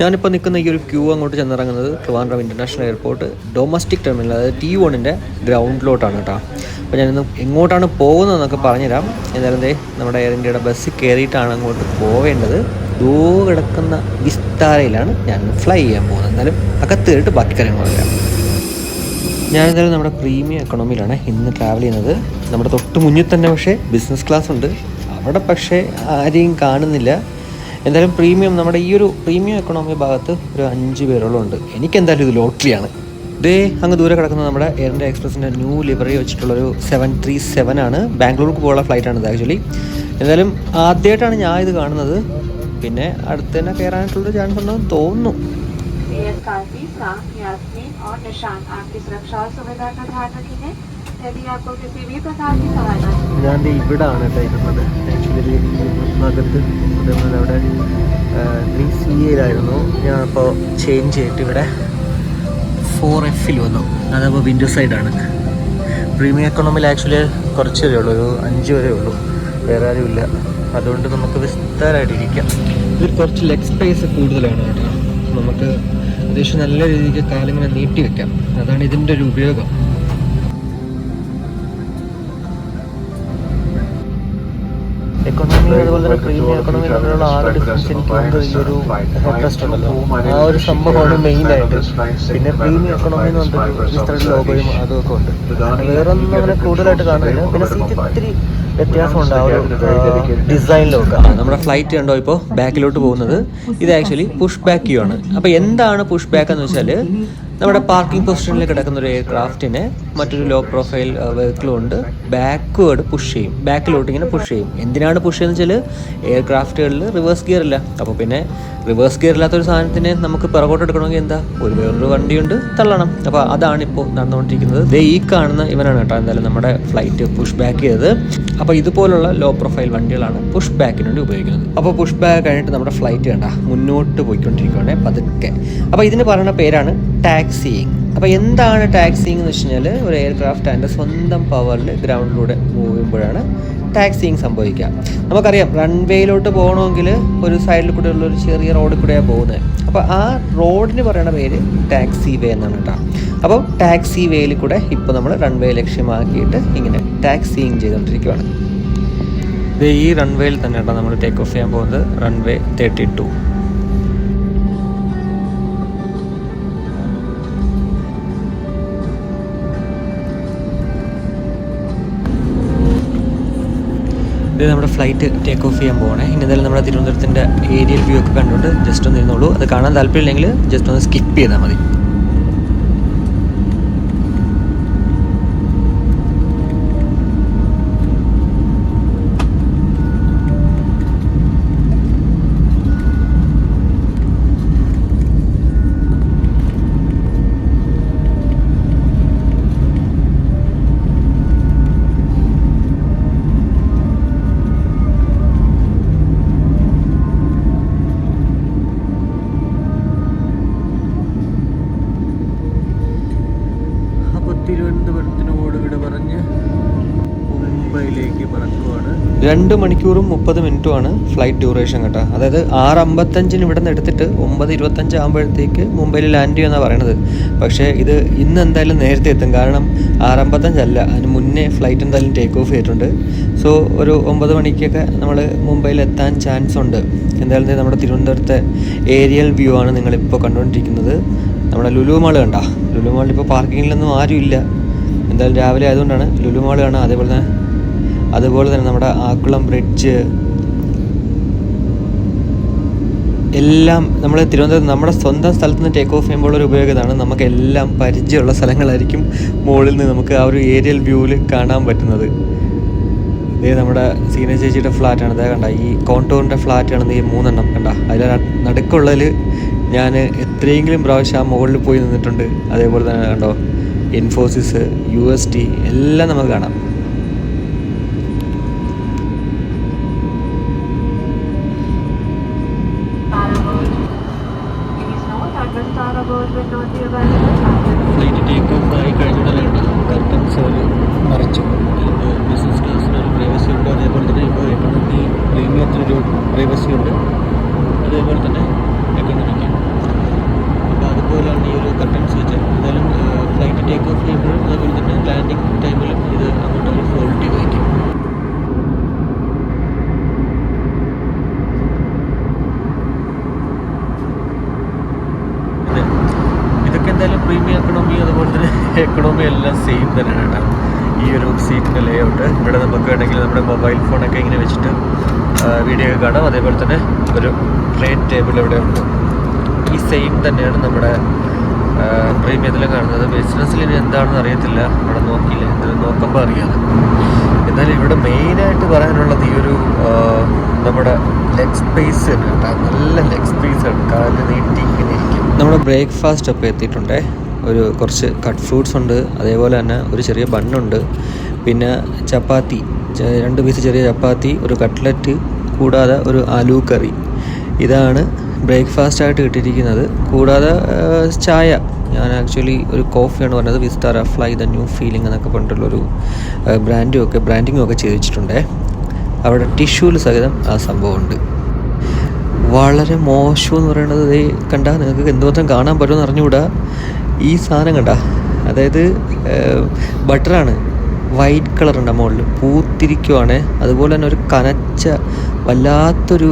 ഞാനിപ്പോൾ നിൽക്കുന്ന ഈ ഒരു ക്യൂ അങ്ങോട്ട് ചെന്നിറങ്ങുന്നത് Trivandrum international airport domestic terminal അതായത് ടി വണ്ണിന്റെ ഗ്രൗണ്ടിലോട്ടാണ് കേട്ടോ. അപ്പോൾ ഞാനിന്ന് എങ്ങോട്ടാണ് പോകുന്നതെന്നൊക്കെ പറഞ്ഞുതരാം. എന്തായാലും ദേ നമ്മുടെ എയർ ഇന്ത്യയുടെ ബസ് കയറിയിട്ടാണ് അങ്ങോട്ട് പോവേണ്ടത്. ദൂ കിടക്കുന്ന വിസ്താരയിലാണ് ഞാൻ ഫ്ലൈ ചെയ്യാൻ പോകുന്നത്. എന്നാലും അകത്ത് കയറിയിട്ട് ബാക്കി കാര്യങ്ങൾ പറയാം ഞാനെന്തായാലും നമ്മുടെ പ്രീമിയം എക്കണോമിയിലാണ് ഇന്ന് ട്രാവൽ ചെയ്യുന്നത്. നമ്മുടെ തൊട്ട് മുന്നിൽ തന്നെ പക്ഷേ ബിസിനസ് ക്ലാസ് ഉണ്ട്. അവിടെ പക്ഷേ ആരെയും കാണുന്നില്ല. എന്തായാലും പ്രീമിയം നമ്മുടെ ഈ ഒരു പ്രീമിയം എക്കണോമി ഭാഗത്ത് ഒരു അഞ്ച് പേരോളം ഉണ്ട് എനിക്ക് എന്തായാലും ഇത് ലോട്ടറിയാണ് ദേ അങ്ങ് ദൂരെ കിടക്കുന്ന നമ്മുടെ എയർ ഇന്ത്യ എക്സ്പ്രസിൻ്റെ ന്യൂ ലിവറി വെച്ചിട്ടുള്ളൊരു സെവൻ ത്രീ സെവൻ ആണ് ബാംഗ്ലൂർക്ക് പോകാനുള്ള ഫ്ലൈറ്റാണ് ഇത് ആക്ച്വലി എന്തായാലും ആദ്യമായിട്ടാണ് ഞാൻ ഇത് കാണുന്നത് പിന്നെ അടുത്ത് തന്നെ കയറാനായിട്ടുള്ളൊരു ചാൻസ് ഉണ്ടെന്ന് തോന്നുന്നു एयर काफी फ्रांक यास्मीन और निशान आपकी सुरक्षा और सुविधा का ध्यान रखेंगे ഞാൻ ഇവിടാണ് ആണ് ഇരുന്നത്. ആക്ച്വലി നഗത്ത് അതേപോലെ അവിടെ ത്രീ സി എയിലായിരുന്നു ഞാൻ അപ്പോൾ ചേഞ്ച് ചെയ്തിട്ട് ഇവിടെ ഫോർ എഫിൽ വന്നു. അതപ്പോൾ വിൻഡോ സൈഡാണ് പ്രീമിയം എക്കോണമിൽ ആക്ച്വലി കുറച്ച് വരെ ഉള്ളൂ. ഒരു അഞ്ച് വരെ ഉള്ളൂ. വേറെ ആരും ഇല്ല. അതുകൊണ്ട് നമുക്ക് വിസ്താരമായിട്ട് ഇരിക്കാം ഇതിൽ കുറച്ച് ലെഗ് സ്പേസ് കൂടുതലാണ് കേട്ടോ. നമുക്ക് അത്യാവശ്യം നല്ല രീതിക്ക് കാലിങ്ങനെ നീട്ടി വെക്കാം. അതാണ് ഇതിന്റെ ഒരു ഉപയോഗം. എക്കോണമി അതുപോലെ തന്നെ പ്രീമിയം എക്കോണമി തമ്മിലുള്ള ആ ഒരു ഡിഫറൻസ് എനിക്ക് ഈ ഒരു ഹെഡ് റെസ്റ്റ് ഉണ്ടല്ലോ. ആ ഒരു സംഭവമാണ് മെയിൻ ആയിട്ട് പിന്നെ പ്രീമിയം എക്കോണമി എന്ന് പറഞ്ഞിട്ട് ഇത്രയും ലോഗോയും അതൊക്കെ ഉണ്ട്. വേറെ ഒന്നും അങ്ങനെ കൂടുതലായിട്ട് കാണുന്നില്ല. പിന്നെ സീറ്റ് ഇത്തിരി വ്യത്യാസമുണ്ട്. ആ ഒരു ഡിസൈനിലൊക്കെ നമ്മുടെ ഫ്ലൈറ്റ് കണ്ടോ ഇപ്പോൾ ബാക്കിലോട്ട് പോകുന്നത്. ഇത് ആക്ച്വലി പുഷ് ബാക്ക് ആണ് അപ്പോൾ എന്താണ് പുഷ് ബാക്ക് എന്ന് വെച്ചാൽ നമ്മുടെ പാർക്കിംഗ് പൊസിഷനിൽ കിടക്കുന്ന ഒരു എയർക്രാഫ്റ്റിനെ മറ്റൊരു ലോ പ്രൊഫൈൽ വെഹിക്കിൾ ഉണ്ട്. ബാക്ക്വേർഡ് പുഷ് ചെയ്യും. ബാക്കിലോട്ട് ഇങ്ങനെ പുഷ് ചെയ്യും. എന്തിനാണ് പുഷ് ചെയ്യുന്നത് വെച്ചാൽ എയർക്രാഫ്റ്റുകളിൽ റിവേഴ്സ് ഗിയർ ഇല്ല. അപ്പോൾ പിന്നെ റിവേഴ്സ് ഗിയർ ഇല്ലാത്ത ഒരു സാധനത്തിനെ നമുക്ക് പിറകോട്ട് എടുക്കണമെങ്കിൽ എന്താ? ഒരു വേറൊരു വണ്ടിയുണ്ട്. തള്ളണം. അപ്പോൾ അതാണ് ഇപ്പോൾ നടന്നുകൊണ്ടിരിക്കുന്നത്. ദേ ഈ കാണുന്ന ഇവനാണ് കേട്ടോ എന്തായാലും നമ്മുടെ ഫ്ലൈറ്റ് പുഷ് ബാക്ക് ചെയ്തത്. അപ്പോൾ ഇതുപോലുള്ള ലോ പ്രൊഫൈൽ വണ്ടികളാണ് പുഷ് ബാക്കിന് വേണ്ടി ഉപയോഗിക്കുന്നത്. അപ്പോൾ പുഷ് ബാക്ക് കഴിഞ്ഞിട്ട് നമ്മുടെ ഫ്ലൈറ്റ് കണ്ട മുന്നോട്ട് പോയിക്കൊണ്ടിരിക്കുകയാണ് പതുക്കെ. അപ്പോൾ ഇതിന് പറയുന്ന പേരാണ് ടാക്സിയിങ് അപ്പോൾ എന്താണ് ടാക്സിയിങ് എന്ന് വെച്ച് കഴിഞ്ഞാൽ ഒരു എയർക്രാഫ്റ്റ് അതിന്റെ സ്വന്തം പവറിൽ ഗ്രൗണ്ടിലൂടെ മൂവ് ചെയ്യുമ്പോഴാണ് ടാക്സിയിങ് സംഭവിക്കുക. നമുക്കറിയാം റൺവേയിലോട്ട് പോകണമെങ്കിൽ ഒരു സൈഡിൽ കൂടെ ഉള്ള ഒരു ചെറിയ റോഡിൽ കൂടെയാണ് പോകുന്നത്. അപ്പോൾ ആ റോഡിന് പറയുന്ന പേര് ടാക്സി വേ എന്നാണ് കേട്ടോ അപ്പോൾ ടാക്സി വേയിൽ കൂടെ ഇപ്പോൾ നമ്മൾ റൺവേ ലക്ഷ്യമാക്കിയിട്ട് ഇങ്ങനെ ടാക്സിങ് ചെയ്തുകൊണ്ടിരിക്കുകയാണ് ഇത് ഈ റൺവേയിൽ തന്നെ കേട്ടോ നമ്മൾ ടേക്ക് ഓഫ് ചെയ്യാൻ പോകുന്നത്. Runway thirty two flight take off ചെയ്യാൻ പോകണേ ഇനി എന്തായാലും നമ്മുടെ തിരുവനന്തപുരത്തിന്റെ ഏരിയൽ വ്യൂ ഒക്കെ കണ്ടുകൊണ്ട് ജസ്റ്റ് ഒന്ന് ഇരുന്നോളൂ. അത് കാണാൻ താല്പര്യമില്ലെങ്കിൽ ജസ്റ്റ് ഒന്ന് സ്കിപ്പ് ചെയ്താൽ മതി. രണ്ട് മണിക്കൂറും മുപ്പത് മിനിറ്റുമാണ് ഫ്ലൈറ്റ് ഡ്യൂറേഷൻ കേട്ടോ. അതായത് ആറ് അമ്പത്തഞ്ചിന് ഇവിടെ നിന്ന് എടുത്തിട്ട് ഒമ്പത് ഇരുപത്തഞ്ച് ആകുമ്പോഴത്തേക്ക് മുംബൈയിൽ ലാൻഡ് ചെയ്യുമെന്നാണ് പറയണത്. പക്ഷേ ഇത് ഇന്ന് എന്തായാലും നേരത്തെ എത്തും. കാരണം ആറ് അമ്പത്തഞ്ചല്ല അതിന് മുന്നേ ഫ്ലൈറ്റ് എന്തായാലും ടേക്ക് ഓഫ് ചെയ്തിട്ടുണ്ട്. സോ ഒരു ഒമ്പത് മണിക്കൊക്കെ നമ്മൾ മുംബൈയിൽ എത്താൻ ചാൻസ് ഉണ്ട്. എന്തായാലും നമ്മുടെ തിരുവനന്തപുരത്തെ ഏരിയൽ വ്യൂ ആണ് നിങ്ങളിപ്പോൾ കണ്ടുകൊണ്ടിരിക്കുന്നത്. നമ്മുടെ ലുലു മാൾ കണ്ട. ലുലു മാളിൽ ഇപ്പോൾ പാർക്കിങ്ങിലൊന്നും ആരും ഇല്ല എന്തായാലും രാവിലെ ആയതുകൊണ്ടാണ് ലുലു മാൾ കാണാം. അതേപോലെ തന്നെ അതുപോലെ തന്നെ നമ്മുടെ ആക്കുളം ബ്രിഡ്ജ്. എല്ലാം നമ്മൾ തിരുവനന്തപുരം നമ്മുടെ സ്വന്തം സ്ഥലത്ത് നിന്ന് ടേക്ക് ഓഫ് ചെയ്യുമ്പോൾ ഒരു ഉപയോഗം നമുക്ക് എല്ലാം പരിചയമുള്ള സ്ഥലങ്ങളായിരിക്കും മുകളിൽ നിന്ന് നമുക്ക് ആ ഒരു ഏരിയൽ വ്യൂവിൽ കാണാൻ പറ്റുന്നത്. ഇതേ നമ്മുടെ സീന ചേച്ചിയുടെ ഫ്ലാറ്റാണ് ഇതേ കണ്ട ഈ കോണ്ടോറിന്റെ ഫ്ലാറ്റാണ് ഈ മൂന്നെണ്ണം കണ്ട. അതിൽ നടുക്കുള്ളതിൽ ഞാൻ എത്രയെങ്കിലും പ്രാവശ്യം ആ മുകളിൽ പോയി നിന്നിട്ടുണ്ട്. അതേപോലെ തന്നെ കണ്ടോ ഇൻഫോസിസ് യു എസ് ടി എല്ലാം നമുക്ക് കാണാം. പ്രൈവസി ഉണ്ട്. അതേപോലെ തന്നെ എക്കണോമിക്കാണ് അപ്പോൾ അതുപോലെയാണ് ഈ ഒരു കർട്ടൻസ് വെച്ച് എന്തായാലും ഫ്ലൈറ്റ് ടേക്ക് ഓഫ് ചെയ്യുമ്പോഴും അതേപോലെ തന്നെ ലാൻഡിങ് ടൈമിലും ഇത് അങ്ങോട്ട് അവർ ഫോൾഡ് ചെയ്ത് വയ്ക്കും. ഇതൊക്കെ എന്തായാലും പ്രീമിയം എക്കണോമി അതുപോലെ തന്നെ എക്കണോമി എല്ലാം സെയിം തന്നെയാണ് ഈ ഒരു സീറ്റിന്റെ ലേ ഔട്ട് ഇവിടെ നമുക്ക് വേണമെങ്കിൽ നമ്മുടെ മൊബൈൽ ഫോണൊക്കെ ഇങ്ങനെ വെച്ചിട്ട് വീഡിയോ കാണാം. അതേപോലെ തന്നെ ഒരു ട്രെയിൻ ടേബിൾ ഇവിടെ ഉണ്ട്. ഈ സെയിം തന്നെയാണ് നമ്മുടെ പ്രീമിയത്തിൽ കാണുന്നത്. ബിസിനസ്സിൽ ഇനി എന്താണെന്ന് അറിയത്തില്ല. അവിടെ നോക്കിയില്ല? എന്തായാലും നോക്കുമ്പോൾ അറിയാം. എന്നാൽ ഇവിടെ മെയിനായിട്ട് പറയാനുള്ളത് ഈ ഒരു നമ്മുടെ ലെഗ് സ്പേസ് തന്നെ നല്ല ലെഗ് സ്പേസ് ആണ്. കാലിൽ നീട്ടി ഇങ്ങനെ ഇരിക്കും. നമ്മുടെ ബ്രേക്ക്ഫാസ്റ്റ് ഒക്കെ എത്തിയിട്ടുണ്ടേ. ഒരു കുറച്ച് കട്ട് ഫ്രൂട്ട്സ് ഉണ്ട്. അതേപോലെ തന്നെ ഒരു ചെറിയ ബണ്ണുണ്ട് പിന്നെ ചപ്പാത്തി. രണ്ട് പീസ് ചെറിയ ചപ്പാത്തി ഒരു കട്ട്ലറ്റ് കൂടാതെ ഒരു ആലു കറി. ഇതാണ് ബ്രേക്ക്ഫാസ്റ്റ് ആയിട്ട് കിട്ടിയിരിക്കുന്നത്. കൂടാതെ ചായ. ഞാൻ ആക്ച്വലി ഒരു കോഫിയാണ് പറഞ്ഞത്. Vistara fly the new feeling എന്നൊക്കെ പറഞ്ഞിട്ടുള്ളൊരു ബ്രാൻഡും ഒക്കെ ബ്രാൻഡിങ്ങും ഒക്കെ ചെയ്ത് വെച്ചിട്ടുണ്ടേ അവിടെ ടിഷ്യൂവിൽ സഹിതം ആ സംഭവമുണ്ട്. വളരെ മോശം എന്ന് പറയുന്നത് കണ്ട നിങ്ങൾക്ക് എന്തുമാത്രം കാണാൻ പറ്റുമെന്ന് അറിഞ്ഞുകൂടാ. ഈ സാധനം കണ്ട. അതായത് ബട്ടറാണ് വൈറ്റ് കളറുണ്ട് മുകളിൽ പൂത്തിരിക്കുവാണ്. അതുപോലെ തന്നെ ഒരു കനച്ച വല്ലാത്തൊരു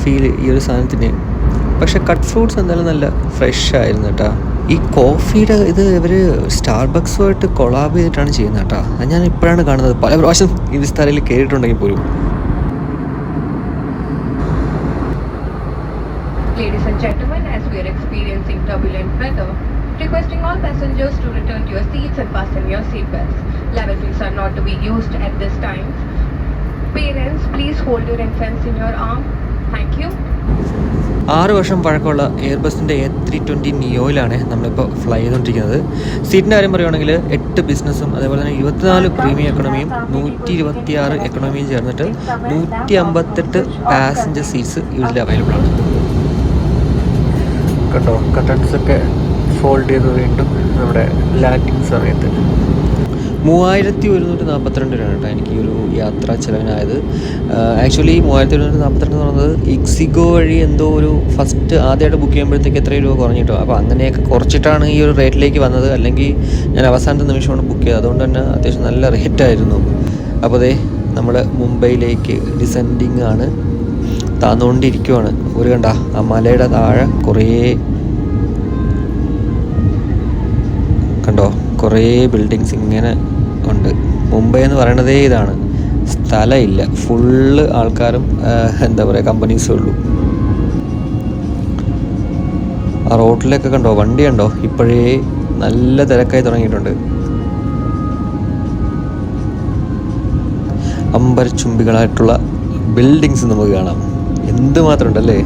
ഫീൽ ഈ ഒരു സാധനത്തിന്. പക്ഷെ കട്ട് ഫ്രൂട്ട്സ് എന്തായാലും നല്ല ഫ്രഷ് ആയിരുന്നു കേട്ടോ ഈ കോഫിയുടെ ഇത് ഇവർ സ്റ്റാർബക്സുമായിട്ട് കൊളാബ് ചെയ്തിട്ടാണ് ചെയ്യുന്നത് കേട്ടോ അത് ഞാൻ ഇപ്പോഴാണ് കാണുന്നത്. പല പ്രാവശ്യം ഈ വിസ്താരയിൽ കേട്ടിട്ടുണ്ടെങ്കിൽ പോലും. Passengers to return to your seats and fasten your seat belts. Level are not to be used at this time. Parents, please hold your infants in your arm thank you ആറ് വർഷം പഴക്കമുള്ള എയർ എയർബസിന്റെ A three twenty നിയോയിലാണ് നമ്മളിപ്പോൾ fly ചെയ്തുകൊണ്ടിരിക്കുന്നത് സീറ്റിന്റെ കാര്യം പറയുകയാണെങ്കിൽ എട്ട് ബിസിനസ്സും അതേപോലെ തന്നെ ഇരുപത്തിനാല് പ്രീമിയം എക്കണോമിയും നൂറ്റി ഇരുപത്തിയാറ് എക്കണോമിയും ചേർന്നിട്ട് നൂറ്റി അമ്പത്തെട്ട് പാസഞ്ചർ സീറ്റ്സ് ഇതിൽ അവൈലബിൾ ആണ് കണ്ടോ? കട്ടൻസൊക്കെ ഫോൾഡ് ചെയ്ത് വീണ്ടും നമ്മുടെ ലാൻഡിങ് സമയത്ത്. മൂവായിരത്തി ഒരുന്നൂറ്റി നാൽപ്പത്തിരണ്ട് രൂപയാണ് കേട്ടോ എനിക്ക് ഈ ഒരു യാത്രാ ചിലവിനായത്. ആക്ച്വലി മൂവായിരത്തി ഒരുന്നൂറ്റി നാൽപ്പത്തിരണ്ട് എന്ന് പറയുന്നത് ഇക്സിഗോ വഴി എന്തോ ഒരു ഫസ്റ്റ് ആദ്യമായിട്ട് ബുക്ക് ചെയ്യുമ്പോഴത്തേക്ക് എത്ര രൂപ കുറഞ്ഞിട്ടോ. അപ്പോൾ അങ്ങനെയൊക്കെ കുറച്ചിട്ടാണ് ഈ ഒരു റേറ്റിലേക്ക് വന്നത്. അല്ലെങ്കിൽ ഞാൻ അവസാനത്തെ നിമിഷമാണ് ബുക്ക് ചെയ്തത്. അതുകൊണ്ട് തന്നെ അത്യാവശ്യം നല്ല റേറ്റ് ആയിരുന്നു അപ്പോൾ അതെ നമ്മൾ മുംബൈയിലേക്ക് ഡിസെൻഡിങ് ആണ് താന്നുകൊണ്ടിരിക്കുവാണ് ഒരു കണ്ട ആ മലയുടെ താഴെ കുറേ കണ്ടോ? കുറേ ബിൽഡിങ്സ് ഇങ്ങനെ മുംബൈ എന്ന് പറയണതേ ഇതാണ്. സ്ഥലമില്ല. ഫുള്ള് ആൾക്കാരും എന്താ പറയുക കമ്പനീസേ ഉള്ളൂ. ആ റോഡിലൊക്കെ കണ്ടോ? വണ്ടി കണ്ടോ? ഇപ്പോഴേ നല്ല തിരക്കായി തുടങ്ങിയിട്ടുണ്ട്. അമ്പരച്ചുംബികളായിട്ടുള്ള ബിൽഡിങ്സ് നമുക്ക് കാണാം. എന്തുമാത്രം ഉണ്ടല്ലേ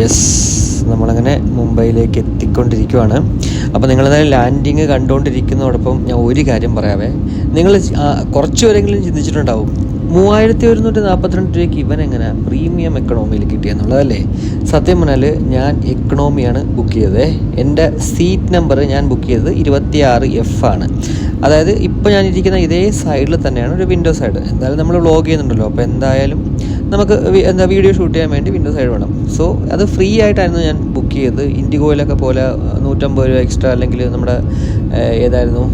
യെസ് നമ്മളങ്ങനെ മുംബൈയിലേക്ക് എത്തിക്കൊണ്ടിരിക്കുകയാണ് അപ്പോൾ നിങ്ങളെന്തായാലും ലാൻഡിങ് കണ്ടുകൊണ്ടിരിക്കുന്നതോടൊപ്പം ഞാൻ ഒരു കാര്യം പറയാവേ. നിങ്ങൾ കുറച്ച് പേരെങ്കിലും ചിന്തിച്ചിട്ടുണ്ടാവും. മൂവായിരത്തി ഒരുന്നൂറ്റി നാൽപ്പത്തിരണ്ട് രൂപയ്ക്ക് ഇവൻ എങ്ങനെ പ്രീമിയം എക്കണോമിയിൽ കിട്ടിയെന്നുള്ളതല്ലേ സത്യം പറഞ്ഞാൽ ഞാൻ എക്കണോമിയാണ് ബുക്ക് ചെയ്തത്. എന്റെ സീറ്റ് നമ്പർ ഞാൻ ബുക്ക് ചെയ്തത് ഇരുപത്തി ആറ് എഫ് ആണ്. അതായത് ഇപ്പോൾ ഞാനിരിക്കുന്ന ഇതേ സൈഡിൽ തന്നെയാണ് ഒരു വിൻഡോ സൈഡ് എന്തായാലും നമ്മൾ വ്ളോഗ് ചെയ്യുന്നുണ്ടല്ലോ. അപ്പോൾ എന്തായാലും നമുക്ക് എന്താ വീഡിയോ ഷൂട്ട് ചെയ്യാൻ വേണ്ടി വിൻഡോ സൈഡ് വേണം. സോ അത് ഫ്രീ ആയിട്ടായിരുന്നു ഞാൻ ബുക്ക് ചെയ്തത്. ഇൻഡിഗോയിലൊക്കെ പോലെ നൂറ്റമ്പത് രൂപ എക്സ്ട്രാ അല്ലെങ്കിൽ നമ്മുടെ ഏതായിരുന്നു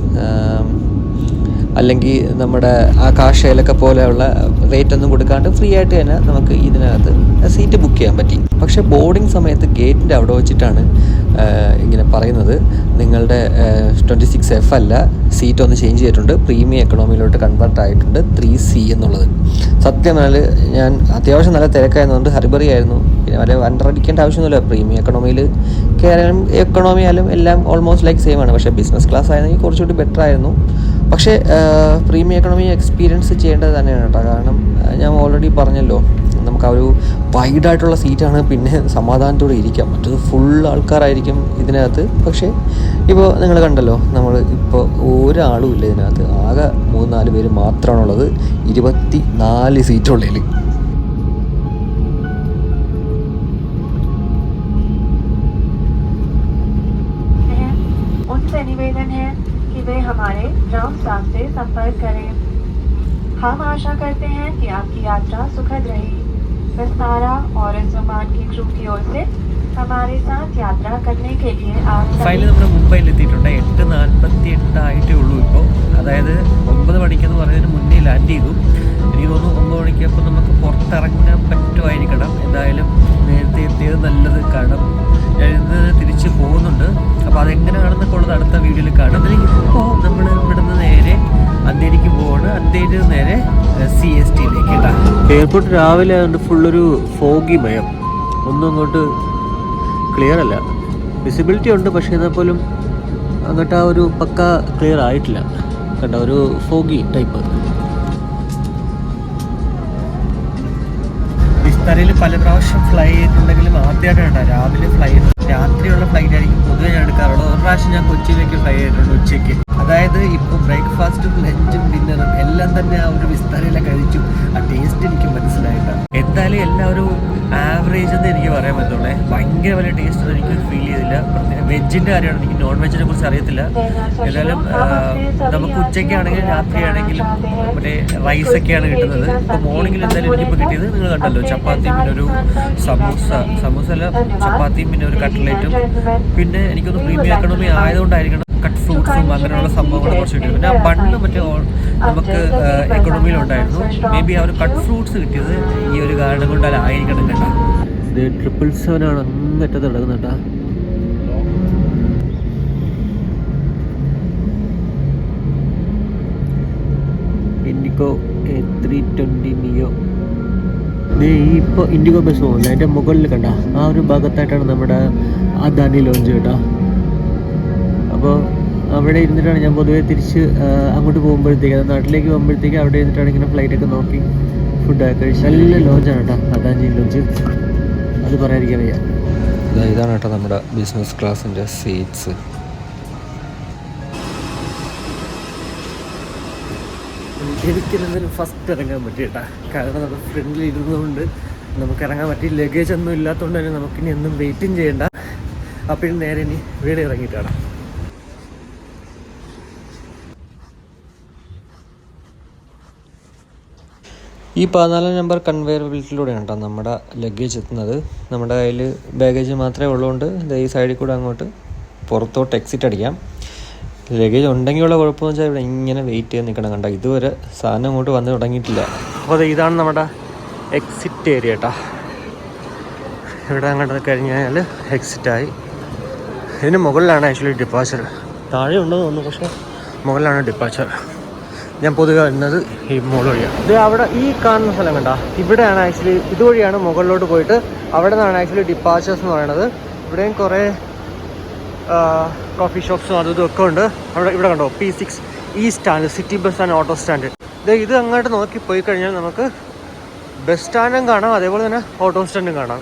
അല്ലെങ്കിൽ നമ്മുടെ ആ കാഷയിലൊക്കെ പോലെയുള്ള റേറ്റ് ഒന്നും കൊടുക്കാണ്ട് ഫ്രീ ആയിട്ട് തന്നെ നമുക്ക് ഇതിനകത്ത് സീറ്റ് ബുക്ക് ചെയ്യാൻ പറ്റി. പക്ഷേ ബോർഡിംഗ് സമയത്ത് ഗേറ്റിന്റെ അവിടെ വെച്ചിട്ടാണ് ഇങ്ങനെ പറയുന്നത്. നിങ്ങളുടെ ട്വന്റി സിക്സ് എഫ് അല്ല സീറ്റ് ഒന്ന് ചേഞ്ച് ചെയ്തിട്ടുണ്ട്. പ്രീമിയം എക്കണോമിയിലോട്ട് കൺവേർട്ട് ആയിട്ടുണ്ട് ത്രീ സി എന്നുള്ളത്. സത്യം പറഞ്ഞാൽ ഞാൻ അത്യാവശ്യം നല്ല തിരക്കായതുകൊണ്ട് ഹറിബറി ആയിരുന്നു. പിന്നെ വല്ല വണ്ടറടിക്കേണ്ട ആവശ്യമൊന്നുമില്ല. പ്രീമിയം എക്കണോമിയിൽ കയറാനും എക്കണോമി ആയാലും എല്ലാം ഓൾമോസ്റ്റ് ലൈക്ക് സെയിം ആണ്. പക്ഷേ ബിസിനസ് ക്ലാസ് ആയിരുന്നെങ്കിൽ കുറച്ചുകൂടി ബെറ്റർ ആയിരുന്നു. പക്ഷേ പ്രീമിയം എക്കണോമി എക്സ്പീരിയൻസ് ചെയ്യേണ്ടത് തന്നെയാണ് കേട്ടോ. കാരണം ഞാൻ ഓൾറെഡി പറഞ്ഞല്ലോ നമുക്ക് ആ ഒരു വൈഡായിട്ടുള്ള സീറ്റാണ് പിന്നെ സമാധാനത്തോടെ ഇരിക്കാം. മറ്റത് ഫുൾ ആൾക്കാരായിരിക്കും ഇതിനകത്ത്. പക്ഷേ ഇപ്പോൾ നിങ്ങൾ കണ്ടല്ലോ നമ്മൾ ഇപ്പോൾ ഒരാളും ഇല്ല ഇതിനകത്ത്. ആകെ മൂന്ന് നാല് പേര് മാത്രമാണുള്ളത്. ഇരുപത്തി നാല് സീറ്റുള്ളതിൽ कि वे हमारे राम साहब से संपर्क करें। हम आशा करते हैं कि आपकी यात्रा सुखद रही। विस्तारा और इस जुमान की क्रू की ओर से ഫൈനൽ നമ്മൾ മുംബൈയിൽ എത്തിയിട്ടുണ്ട് എട്ട് നാൽപ്പത്തി എട്ടായിട്ടേ ഉള്ളൂ ഇപ്പോൾ അതായത് ഒമ്പത് മണിക്കെന്ന് പറയുന്നതിന് മുന്നേ ലാൻഡ് ചെയ്തു. എനിക്ക് തോന്നുന്നു ഒമ്പത് മണിക്ക് അപ്പോൾ നമുക്ക് പുറത്തിറങ്ങാൻ പറ്റുമായിരിക്കണം. എന്തായാലും നേരത്തെ എത്തിയത് നല്ലത് കാണും. ഞാൻ തിരിച്ച് പോകുന്നുണ്ട്. അപ്പോൾ അതെങ്ങനെയാണെന്നൊക്കെ ഉള്ളത് അടുത്ത വീഡിയോയിൽ കാണാം. അല്ലെങ്കിൽ ഇപ്പോൾ നമ്മൾ ഇവിടുന്ന് നേരെ അന്തേരിക്ക് പോവാണ്. അന്തേരി നേരെ സി എസ് ടിയിലേക്ക് എയർപോർട്ട് രാവിലെ ആയതുകൊണ്ട് ഫുള്ളൊരു ഫോഗി മയം. ഒന്നും അങ്ങോട്ട് ക്ലിയർ അല്ല. വിസിബിലിറ്റി ഉണ്ട് പക്ഷേ എന്നാൽ പോലും അങ്ങോട്ട് ആ ഒരു പക്ക ക്ലിയർ ആയിട്ടില്ല. കണ്ട ഒരു ഫോഗി ടൈപ്പ് വിസ്താരയിൽ പല പ്രാവശ്യം ഫ്ലൈ ചെയ്തിട്ടുണ്ടെങ്കിലും ആദ്യമായിട്ടാണ് രാവിലെ ഫ്ലൈ രാത്രിയുള്ള ഫ്ലൈറ്റ് ആയിരിക്കും പൊതുവെ ഞാൻ എടുക്കാറുള്ളത്. ഒരു പ്രാവശ്യം ഞാൻ കൊച്ചിയിലേക്ക് ഫ്ലൈ ചെയ്തിട്ടുണ്ട് ഉച്ചയ്ക്ക്. അതായത് ഇപ്പോൾ ബ്രേക്ക്ഫാസ്റ്റും ലഞ്ചും ഡിന്നറും എല്ലാം തന്നെ ആ ഒരു വിസ്താരയിലെ കഴിച്ചു. ആ ടേസ്റ്റ് എനിക്ക് മനസ്സിലായിട്ടാണ് എന്തായാലും ഒരു ആവറേജ് എന്ന് എനിക്ക് പറയാൻ പറ്റുള്ളേ ഭയങ്കര വലിയ ടേസ്റ്റ് എനിക്ക് ഫീൽ ചെയ്തില്ല. വെജിന്റെ കാര്യമാണ് എനിക്ക് നോൺ വെജിനെ കുറിച്ച് അറിയത്തില്ല. ആ, നമുക്ക് ഉച്ചയ്ക്കാണെങ്കിലും രാത്രിയാണെങ്കിലും മറ്റേ റൈസ് ഒക്കെയാണ് കിട്ടുന്നത്. ഇപ്പോൾ മോർണിംഗിൽ എന്തായാലും എനിക്കിപ്പോൾ കിട്ടിയത് നിങ്ങൾ കണ്ടല്ലോ ചപ്പാത്തി പിന്നെ ഒരു സമൂസ. സമൂസ അല്ല ചപ്പാത്തിയും പിന്നെ ഒരു കട്ട്ലേറ്റും പിന്നെ എനിക്കൊന്ന് പ്രീമിയം എക്കണോമി ആയതുകൊണ്ടായിരിക്കണം കട്ട് ഫ്രൂട്ട്സും അങ്ങനെയുള്ള സംഭവങ്ങൾ കുറച്ച് കിട്ടിയത് പിന്നെ ആ ബണ്ണ് മറ്റേ നമുക്ക് നമുക്ക് എക്കണോമിയിലുണ്ടായിരുന്നു മേ ബി ആ ഒരു കട്ട് ഫ്രൂട്ട്സ് കിട്ടിയത് ഈ ഒരു കാരണം കൊണ്ടായിരിക്കണം കേട്ടോ. ഇത് ട്രിപ്പിൾ സെവൻ ആണ് അങ്ങറ്റത്ത് കിടക്കുന്നത് കേട്ടോ. IndiGo A three twenty neo ഇപ്പോൾ ഇൻഡിഗോ ബസ് പോകുന്നത് അതിന്റെ മുകളിൽ കണ്ട ആ ഒരു ഭാഗത്തായിട്ടാണ് നമ്മുടെ അദാനി ലോഞ്ച് കേട്ടോ. അപ്പോൾ അവിടെ ഇരുന്നിട്ടാണ് ഞാൻ പൊതുവേ തിരിച്ച് അങ്ങോട്ട് പോകുമ്പോഴത്തേക്ക് അത് നാട്ടിലേക്ക് പോകുമ്പോഴത്തേക്ക് അവിടെ ഇരുന്നിട്ടാണ് ഇങ്ങനെ ഫ്ലൈറ്റ് ഒക്കെ നോക്കി ഫുഡൊക്കെ കഴിച്ച്. നല്ല ലോഞ്ചാണ് കേട്ടോ അതാഞ്ചി ലോഞ്ച് അത് പറയാതിരിക്കാൻ വയ്യ. ഇതാണ് കേട്ടോ നമ്മുടെ ബിസിനസ് ക്ലാസ്സിന്റെ സീറ്റ്സ് എനിക്കെന്തായാലും ഫസ്റ്റ് ഇറങ്ങാൻ പറ്റി കേട്ടാ കാരണം നമ്മുടെ ഫ്രണ്ടിൽ ഇരുന്നതുകൊണ്ട് നമുക്ക് ഇറങ്ങാൻ പറ്റി. ലഗേജ് ഒന്നും ഇല്ലാത്തതുകൊണ്ട് തന്നെ നമുക്കിനി ഒന്നും വെയിറ്റും ചെയ്യണ്ട. അപ്പം നേരെ ഇനി വീട് ഇറങ്ങിയിട്ടാണ്. ഈ പതിനാലാം നമ്പർ കൺവെയർ ബെൽറ്റിലൂടെയാണ് കേട്ടോ നമ്മുടെ ലഗേജ് എത്തുന്നത്. നമ്മുടെ കയ്യിൽ ബാഗേജ് മാത്രമേ ഉള്ളതുകൊണ്ട് ഈ സൈഡിൽ കൂടെ അങ്ങോട്ട് പുറത്തോട്ട് എക്സിറ്റ് അടിക്കാം. ലഗേജ് ഉണ്ടെങ്കിലുള്ള കുഴപ്പമെന്ന് വെച്ചാൽ ഇവിടെ ഇങ്ങനെ വെയിറ്റ് ചെയ്ത് നിൽക്കണം കണ്ട? ഇതുവരെ സാധനം അങ്ങോട്ട് വന്ന് തുടങ്ങിയിട്ടില്ല. അപ്പോൾ ഇതാണ് നമ്മുടെ എക്സിറ്റ് ഏരിയ കേട്ടോ ഇവിടെ അങ്ങോട്ട് കഴിഞ്ഞാൽ എക്സിറ്റായി ഇതിന് മുകളിലാണ് ആക്ച്വലി ഡിപ്പാച്ചർ താഴെ ഉണ്ടെന്ന് തോന്നുന്നു പക്ഷേ മുകളിലാണ് ഡിപ്പാച്ചർ ഞാൻ പൊതുവെ വരുന്നത് ഈ മോൾ വഴിയാണ് ഇത് അവിടെ ഈ കാണുന്ന സ്ഥലം കണ്ട. ഇവിടെയാണ് ആക്ച്വലി ഇതുവഴിയാണ് മുകളിലോട്ട് പോയിട്ട് അവിടെ നിന്നാണ് ആക്ച്വലി ഡിപ്പാച്ചേഴ്സ് എന്ന് പറയുന്നത്. ഇവിടെയും കുറേ കോഫി ഷോപ്സും അതും ഇതും ഒക്കെ ഉണ്ട്. അവിടെ ഇവിടെ കണ്ടോ? പി സിക്സ് ഈ stand city bus and auto stand ഇത് ഇത് അങ്ങോട്ട് നോക്കി പോയി കഴിഞ്ഞാൽ നമുക്ക് ബസ് സ്റ്റാൻഡും കാണാം. അതേപോലെ തന്നെ ഓട്ടോ സ്റ്റാൻഡും കാണാം.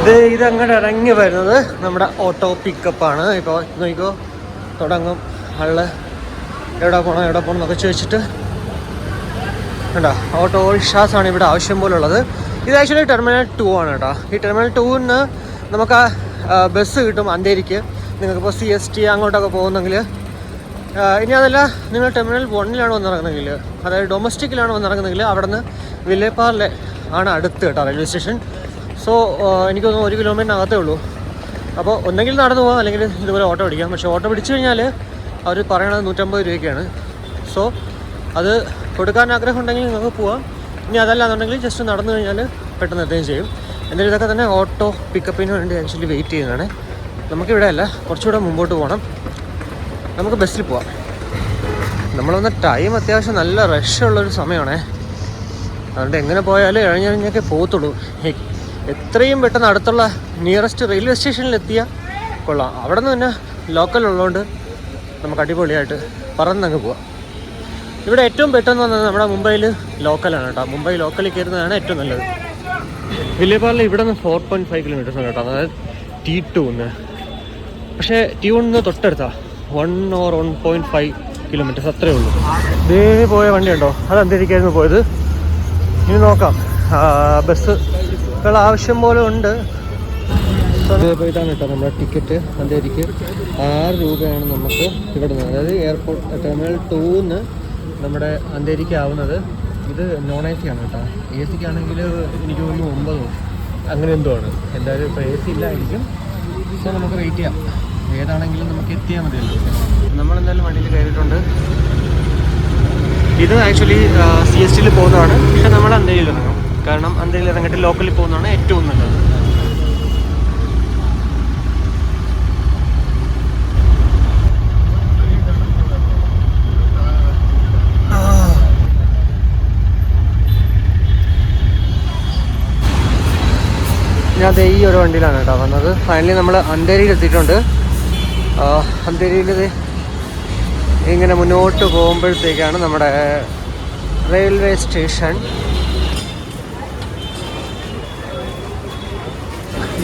ഇത് ഇത് അങ്ങോട്ട് ഇറങ്ങി വരുന്നത് നമ്മുടെ ഓട്ടോ പിക്കപ്പാണ് ഇപ്പോൾ നോക്കിക്കോ. തുടങ്ങും. ആൾ എവിടെ പോകണം എവിടെ പോകണം എന്നൊക്കെ ചോദിച്ചിട്ട് കണ്ടോ ഓട്ടോ ആണ് ഇവിടെ ആവശ്യം പോലെ ഉള്ളത് ഇത് ആക്ച്വലി ടെർമിനൽ ടു ആണ് കേട്ടോ. ഈ ടെർമിനൽ ടൂന്ന് നമുക്ക് ബസ് കിട്ടും അന്തേരിക്ക്. നിങ്ങൾക്കിപ്പോൾ സി എസ് ടി അങ്ങോട്ടൊക്കെ പോകുന്നെങ്കിൽ ഇനി അതല്ല നിങ്ങൾ ടെർമിനൽ വണ്ണിലാണ് വന്നിറങ്ങുന്നെങ്കിൽ അതായത് ഡൊമസ്റ്റിക്കിലാണ് വന്നിറങ്ങുന്നെങ്കിൽ അവിടെ നിന്ന് വില്ലേപ്പാറിലെ ആണ് അടുത്ത് കേട്ടോ റെയിൽവേ സ്റ്റേഷൻ സോ എനിക്ക് തോന്നുന്നു ഒരു കിലോമീറ്ററിനകത്തേ ഉള്ളൂ. അപ്പോൾ ഒന്നെങ്കിൽ നടന്നു പോകാം അല്ലെങ്കിൽ ഇതുപോലെ ഓട്ടോ പിടിക്കാം പക്ഷേ ഓട്ടോ പിടിച്ചു കഴിഞ്ഞാൽ അവർ പറയണത് നൂറ്റമ്പത് രൂപയ്ക്കാണ്. സോ അത് കൊടുക്കാൻ ആഗ്രഹം ഉണ്ടെങ്കിൽ നിങ്ങൾക്ക് പോവാം. ഇനി അതല്ല എന്നുണ്ടെങ്കിൽ ജസ്റ്റ് നടന്നു കഴിഞ്ഞാൽ പെട്ടെന്ന് എത്തുകയും ചെയ്യും. എന്നിട്ട് ഇതൊക്കെ തന്നെ ഓട്ടോ പിക്കപ്പിന് വേണ്ടി ആക്ച്വലി വെയിറ്റ് ചെയ്യുന്നതാണ്. നമുക്കിവിടെ അല്ല കുറച്ചുകൂടെ മുമ്പോട്ട് പോകണം നമുക്ക് ബസ്സിൽ പോവാം. നമ്മളൊന്ന് ടൈം അത്യാവശ്യം നല്ല റഷുള്ളൊരു സമയമാണേ. അതുകൊണ്ട് എങ്ങനെ പോയാലും ഇഴഞ്ഞിഴഞ്ഞൊക്കെ പോകത്തുള്ളൂ. എത്രയും പെട്ടെന്ന് അടുത്തുള്ള നിയറസ്റ്റ് റെയിൽവേ സ്റ്റേഷനിൽ എത്തിയാൽ കൊള്ളാം. അവിടെ നിന്ന് തന്നെ ലോക്കൽ ഉള്ളതുകൊണ്ട് നമുക്ക് അടിപൊളിയായിട്ട് പറന്നങ്ങ് പോവാം. ഇവിടെ ഏറ്റവും പെട്ടെന്ന് വന്നത് നമ്മുടെ മുംബൈയിൽ ലോക്കലാണ് കേട്ടോ. മുംബൈ ലോക്കലിൽ കയറുന്നതാണ് ഏറ്റവും നല്ലത്. വില്ലേപാറിൽ ഇവിടെ നിന്ന് ഫോർ പോയിന്റ് ഫൈവ് കിലോമീറ്റേഴ്സ് ആണ് കേട്ടോ. അതായത് ടി ടൂന്ന് പക്ഷേ ടി വണ്ണിന് തൊട്ടടുത്താ. One or one point five kilometres അത്രേ ഉള്ളൂ. ഇതേ പോയ വണ്ടി ഉണ്ടോ അത് അന്തരിക്കായിരുന്നു പോയത്? ഇനി നോക്കാം. ബസ്സുകൾ ആവശ്യം പോലെ ഉണ്ട്. ഇതാണ് കേട്ടോ നമ്മുടെ ടിക്കറ്റ് അന്തേരിക്ക് ആറ് രൂപയാണ് നമുക്ക് ഇവിടെ അതായത് എയർപോർട്ട് ടെർമിനൽ ടൂന്ന് നമ്മുടെ അന്തേരിക്ക് ആവുന്നത്. ഇത് നോൺ എ സി ആണ് കേട്ടോ. എ സിക്ക് ആണെങ്കിൽ എനിക്ക് തോന്നുന്നു ഒമ്പതോ? അങ്ങനെ എന്തോ ആണ്. എന്തായാലും ഇപ്പോൾ എ സി ഇല്ലായിരിക്കും. സോ നമുക്ക് വെയിറ്റ് ചെയ്യാം. ഏതാണെങ്കിലും നമുക്ക് എത്തിയാൽ മതിയല്ലോ. നമ്മളെന്തായാലും വണ്ടിയിൽ കയറിയിട്ടുണ്ട്. ഇത് ആക്ച്വലി സി എസ് ടിയിൽ പോകുന്നതാണ്. പക്ഷെ നമ്മൾ അന്തേരിയിൽ ഇറങ്ങും. കാരണം അന്തേരിയിൽ ഇറങ്ങിയിട്ട് ലോക്കലിൽ പോകുന്നതാണ് ഏറ്റവും നല്ലത്. ഞാൻ ദേ ഈ ഒരു വണ്ടിയിലാണ് കേട്ടോ വന്നത്. ഫൈനലി നമ്മൾ അന്തേരിയിൽ എത്തിയിട്ടുണ്ട്. അന്തേരിയിൽ ഇങ്ങനെ മുന്നോട്ട് പോകുമ്പോഴത്തേക്കാണ് നമ്മുടെ railway station.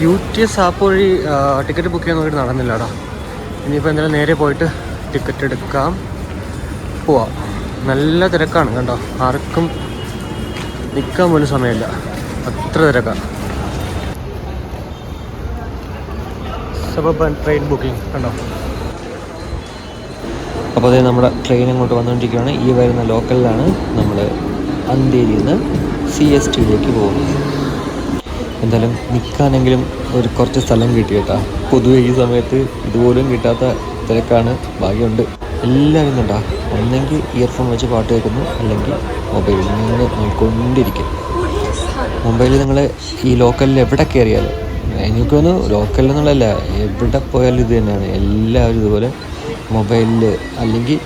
U T S app വഴി ടിക്കറ്റ് ബുക്ക് ചെയ്യാൻ നോക്കിയിട്ട് നടന്നില്ല കേട്ടോ. ഇനിയിപ്പോൾ എന്തായാലും നേരെ പോയിട്ട് ടിക്കറ്റ് എടുക്കാം. പോവാം. നല്ല തിരക്കാണ് കേട്ടോ ആർക്കും നിൽക്കാൻ പോലും സമയമില്ല. അത്ര തിരക്കാണ് സബർബൻ ട്രെയിൻ ബുക്കിംഗ് കണ്ടോ? അപ്പോൾ അതേ നമ്മുടെ ട്രെയിൻ ഇങ്ങോട്ട് വന്നുകൊണ്ടിരിക്കുകയാണ്. ഈ വരുന്ന ലോക്കലിലാണ് നമ്മൾ അന്തേരിയിൽ നിന്ന് സി എസ് ടിയിലേക്ക് പോകുന്നത്. എന്തായാലും നിൽക്കാനെങ്കിലും ഒരു കുറച്ച് സ്ഥലം കിട്ടി കേട്ടോ. പൊതുവെ ഈ സമയത്ത് ഇതുപോലും കിട്ടാത്ത തിരക്കാണ്. ഭാഗ്യമുണ്ട്. എല്ലാവരും കണ്ടാ ഒന്നെങ്കിൽ ഇയർഫോൺ വെച്ച് പാട്ട് കേൾക്കുന്നു. അല്ലെങ്കിൽ മൊബൈലിൽ നിന്ന് നോക്കിക്കൊണ്ടിരിക്കും മുംബൈയിൽ നിങ്ങൾ ഈ ലോക്കലിൽ എവിടെ കയറിയാലും എനിക്ക് ലോക്കലിൽ എന്നുള്ളതല്ല എവിടെ പോയാലും ഇത് തന്നെയാണ്. എല്ലാവരും ഇതുപോലെ മൊബൈലിൽ അല്ലെങ്കിൽ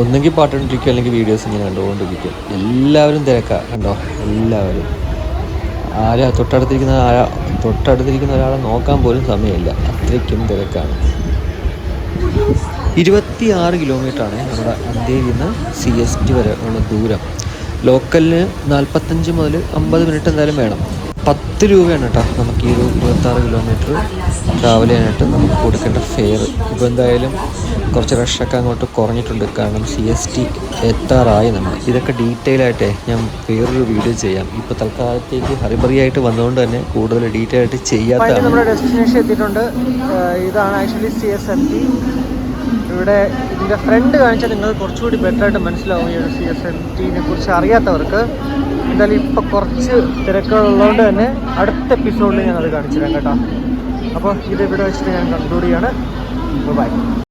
ഒന്നെങ്കിൽ പാട്ടുകൊണ്ടിരിക്കും അല്ലെങ്കിൽ വീഡിയോസ് ഇങ്ങനെ കണ്ടുകൊണ്ടിരിക്കും. എല്ലാവരും തിരക്കാം കണ്ടോ? എല്ലാവരും. ആരാ തൊട്ടടുത്തിരിക്കുന്ന ആരാ തൊട്ടടുത്തിരിക്കുന്ന ഒരാളെ നോക്കാൻ പോലും സമയമില്ല. അത്രയ്ക്കും തിരക്കാണ്. ഇരുപത്തി ആറ് കിലോമീറ്ററാണ് നമ്മുടെ ഇന്ത്യയിൽ നിന്ന് സി എസ് ടി വരെ ഉള്ള ദൂരം. ലോക്കലിന് നാൽപ്പത്തഞ്ച് മുതൽ അമ്പത് മിനിറ്റ് എന്തായാലും വേണം. പത്ത് രൂപയാണ് കേട്ടോ. നമുക്ക് ഈ ഒരു ഇരുപത്താറ് കിലോമീറ്റർ ട്രാവൽ ചെയ്യാനായിട്ട് നമുക്ക് കൊടുക്കേണ്ട ഫെയർ ഇപ്പോൾ എന്തായാലും കുറച്ച് റഷൊക്കെ അങ്ങോട്ട് കുറഞ്ഞിട്ടുണ്ട്. കാരണം സി എസ് ടി എത്താറായി നമ്മൾ ഇതൊക്കെ ഡീറ്റെയിൽ ആയിട്ടേ ഞാൻ വേറൊരു വീഡിയോ ചെയ്യാം. ഇപ്പോൾ തൽക്കാലത്തേക്ക് ഹറിബറിയായിട്ട് വന്നതുകൊണ്ട് തന്നെ കൂടുതൽ ഡീറ്റെയിൽ ആയിട്ട് ചെയ്യാത്ത ചെയ്യാത്തതാണ് നമ്മുടെ ഡെസ്റ്റിനേഷൻ എത്തിയിട്ടുണ്ട്. ഇതാണ് actually C S M T ഇവിടെ ഇതിന്റെ ഫ്രണ്ട് കാണിച്ചാൽ നിങ്ങൾ കുറച്ചുകൂടി ബെറ്ററായിട്ട് മനസ്സിലാവും ഈ ഒരു സി എസ് എം ടിനെ കുറിച്ച് അറിയാത്തവർക്ക്. എന്തായാലും ഇപ്പൊ കുറച്ച് തിരക്കുകളുള്ളതുകൊണ്ട് തന്നെ അടുത്ത എപ്പിസോഡിൽ ഞാൻ അത് കാണിച്ചു തരാം കേട്ടോ. അപ്പോൾ ഇത് ഇവിടെ വെച്ചിട്ട് ഞാൻ കൺക്ലൂഡ് ചെയ്യാണ്. ബൈ